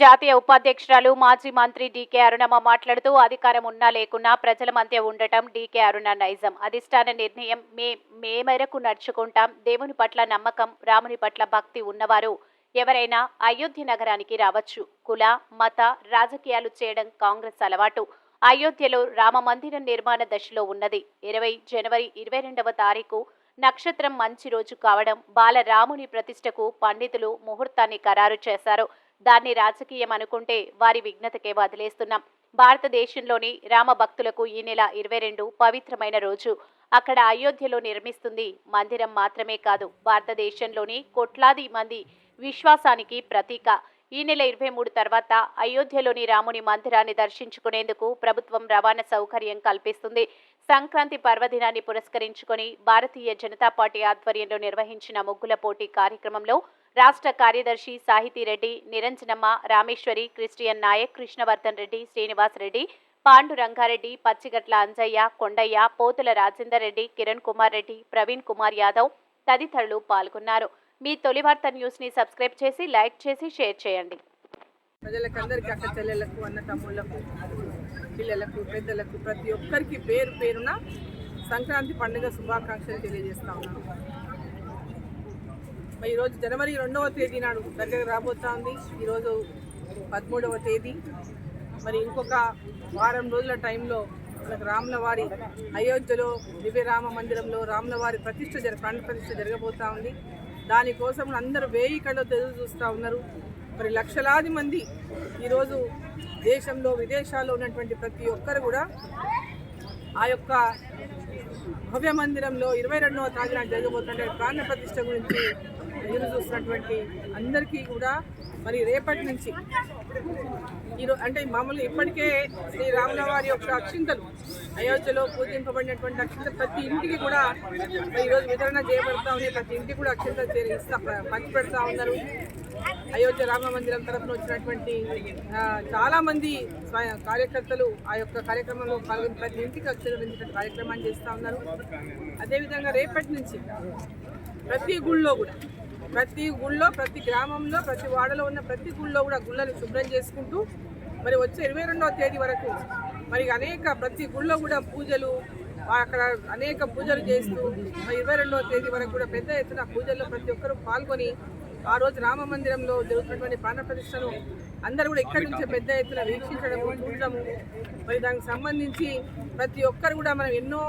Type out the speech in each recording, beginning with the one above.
జాతీయ ఉపాధ్యక్షురాలు మాజీ మంత్రి డీకే అరుణమ్మ మాట్లాడుతూ అధికారం ఉన్నా లేకున్నా ప్రజల మధ్య ఉండటం డీకే అరుణ నైజం. అధిష్టాన నిర్ణయం మే మే మేరకు నడుచుకుంటాం. దేవుని పట్ల నమ్మకం రాముని పట్ల భక్తి ఉన్నవారు ఎవరైనా అయోధ్య నగరానికి రావచ్చు. కుల మత రాజకీయాలు చేయడం కాంగ్రెస్ అలవాటు. అయోధ్యలో రామ మందిరం నిర్మాణ దశలో ఉన్నది. ఇరవై జనవరి ఇరవై రెండవ తారీఖు నక్షత్రం మంచి రోజు కావడం బాలరాముని ప్రతిష్టకు పండితులు ముహూర్తాన్ని ఖరారు చేశారు. దాన్ని రాజకీయం అనుకుంటే వారి విఘ్నతకే వదిలేస్తున్నాం. భారతదేశంలోని రామ భక్తులకు ఈ నెల ఇరవై రెండు పవిత్రమైన రోజు. అక్కడ అయోధ్యలో నిర్మిస్తుంది మందిరం మాత్రమే కాదు భారతదేశంలోని కోట్లాది మంది విశ్వాసానికి ప్రతీక. ఈ నెల ఇరవై మూడు తర్వాత అయోధ్యలోని రాముని మందిరాన్ని దర్శించుకునేందుకు ప్రభుత్వం రవాణా సౌకర్యం కల్పిస్తుంది. సంక్రాంతి పర్వదినాన్ని పురస్కరించుకొని భారతీయ జనతా పార్టీ ఆధ్వర్యంలో నిర్వహించిన ముగ్గుల పోటీ కార్యక్రమంలో రాష్ట్ర కార్యదర్శి సాహితీరెడ్డి నిరంజనమ్మ రామేశ్వరి క్రిస్టియన్ నాయక్ కృష్ణవర్ధన్ రెడ్డి శ్రీనివాస్ రెడ్డి పాండు రంగారెడ్డి పచ్చిగట్ల అంజయ్య కొండయ్య పోతుల రాజేందర్ రెడ్డి కిరణ్ కుమార్ రెడ్డి ప్రవీణ్ కుమార్ యాదవ్ తదితరులు పాల్గొన్నారు. మీ తొలి వార్త న్యూస్ని సబ్స్క్రైబ్ చేసి లైక్ చేసి షేర్ చేయండి. ప్రజలకందరికీ అక్క చెల్లెలకు అన్న తమ్ముళ్ళకు పిల్లలకు పెద్దలకు ప్రతి ఒక్కరికి పేరు పేరున సంక్రాంతి పండుగ శుభాకాంక్షలు తెలియజేస్తా ఉన్నాను. మరి ఈరోజు జనవరి రెండవ తేదీ నాడు దగ్గర రాబోతా ఉంది ఈరోజు పదమూడవ తేదీ. మరి ఇంకొక వారం రోజుల టైంలో మనకు రాములవారి అయోధ్యలో దివ్యరామ మందిరంలో రాములవారి ప్రతిష్ట జర ప్రాణ ప్రతిష్ట జరగబోతా ఉంది దానికోసం అందరూ వేయి కళ్ళతో ఎదురు చూస్తూ ఉన్నారు. మరి లక్షలాది మంది ఈరోజు దేశంలో విదేశాల్లో ఉన్నటువంటి ప్రతి ఒక్కరు కూడా ఆ యొక్క భవ్య మందిరంలో ఇరవై రెండవ తారీఖున జరగబోతుంటే ప్రాణ ప్రతిష్ట గురించి ఎదురు చూస్తున్నటువంటి అందరికీ కూడా మరి రేపటి నుంచి ఈరోజు అంటే మామూలు ఇప్పటికే శ్రీ రాముల వారి యొక్క అక్షింతలు అయోధ్యలో పూజింపబడినటువంటి అక్షింతలు ప్రతి ఇంటికి కూడా ఈరోజు వితరణ చేయబడతా ఉన్నాయి. ప్రతి ఇంటికి కూడా అక్షింతలు చేరిస్తా పంచి పెడతా ఉన్నారు. అయోధ్య రామ మందిరం తరఫున వచ్చినటువంటి చాలామంది కార్యకర్తలు ఆ యొక్క కార్యక్రమంలో పాల్గొని ప్రతి ఇంటికి అక్షరించిన కార్యక్రమాన్ని చేస్తూ ఉన్నారు. అదేవిధంగా రేపటి నుంచి ప్రతి గుళ్ళో కూడా ప్రతి గుళ్ళో ప్రతి గ్రామంలో ప్రతి వాడలో ఉన్న ప్రతి గుళ్ళో కూడా గుళ్ళని శుభ్రం చేసుకుంటూ మరి వచ్చే ఇరవై రెండవ తేదీ వరకు మరి అనేక ప్రతి గుళ్ళో కూడా పూజలు అక్కడ అనేక పూజలు చేస్తూ మరి ఇరవై రెండవ తేదీ వరకు కూడా పెద్ద ఎత్తున పూజల్లో ప్రతి ఒక్కరూ పాల్గొని ఆ రోజు రామ మందిరంలో జరుగుతున్నటువంటి ప్రాణ ప్రతిష్టను అందరూ కూడా ఇక్కడి నుంచే పెద్ద ఎత్తున వీక్షించడం చూడడము. మరి దానికి సంబంధించి ప్రతి ఒక్కరు కూడా మనం ఎన్నో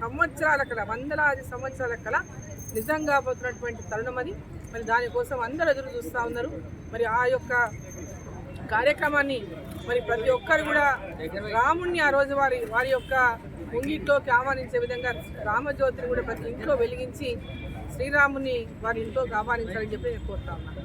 సంవత్సరాల కల వందలాది సంవత్సరాల కల నిజంగా పోతున్నటువంటి తరుణం అది. మరి దానికోసం అందరూ ఎదురు చూస్తూ ఉన్నారు. మరి ఆ యొక్క కార్యక్రమాన్ని మరి ప్రతి ఒక్కరు కూడా రాముణ్ణి ఆ రోజు వారి వారి యొక్క ముంగిట్లోకి ఆహ్వానించే విధంగా రామజ్యోతిని కూడా ప్రతి ఇంట్లో వెలిగించి శ్రీరాముని వారి ఇంట్లోకి ఆహ్వానించాలని చెప్పి నేను కోరుతా ఉన్నాను.